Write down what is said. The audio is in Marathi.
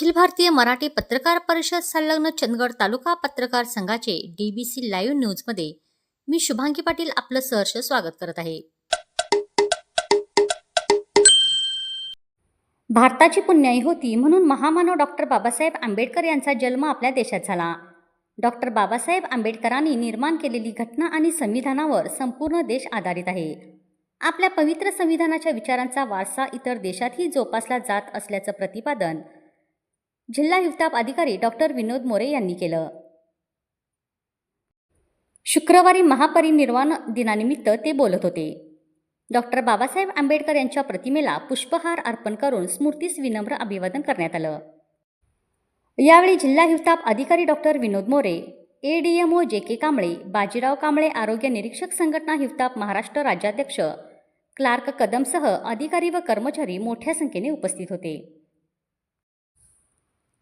अखिल भारतीय मराठी पत्रकार परिषद संलग्न चंदगड तालुका पत्रकार संघाचे डीबीसी लाईव्ह न्यूजमध्ये मी शुभांगी पाटील आपलं सहर्ष स्वागत करत आहे. भारताची पुण्याई होती म्हणून महामानव डॉक्टर बाबासाहेब आंबेडकर यांचा जन्म आपल्या देशात झाला. डॉक्टर बाबासाहेब आंबेडकरांनी निर्माण केलेली घटना आणि संविधानावर संपूर्ण देश आधारित आहे. आपल्या पवित्र संविधानाच्या विचारांचा वारसा इतर देशातही जोपासला जात असल्याचं प्रतिपादन जिल्हा हिवताप अधिकारी डॉक्टर विनोद मोरे यांनी केलं. शुक्रवारी महापरिनिर्वाण दिनानिमित्त ते बोलत होते. डॉक्टर बाबासाहेब आंबेडकर यांच्या प्रतिमेला पुष्पहार अर्पण करून स्मृतीस विनम्र अभिवादन करण्यात आलं. यावेळी जिल्हा हिवताप अधिकारी doctor Vinod More A D M O J K Kamble Bajirao Kamble आरोग्य निरीक्षक संघटना हिवताप महाराष्ट्र राज्याध्यक्ष क्लार्क कदमसह अधिकारी व कर्मचारी मोठ्या संख्येने उपस्थित होते.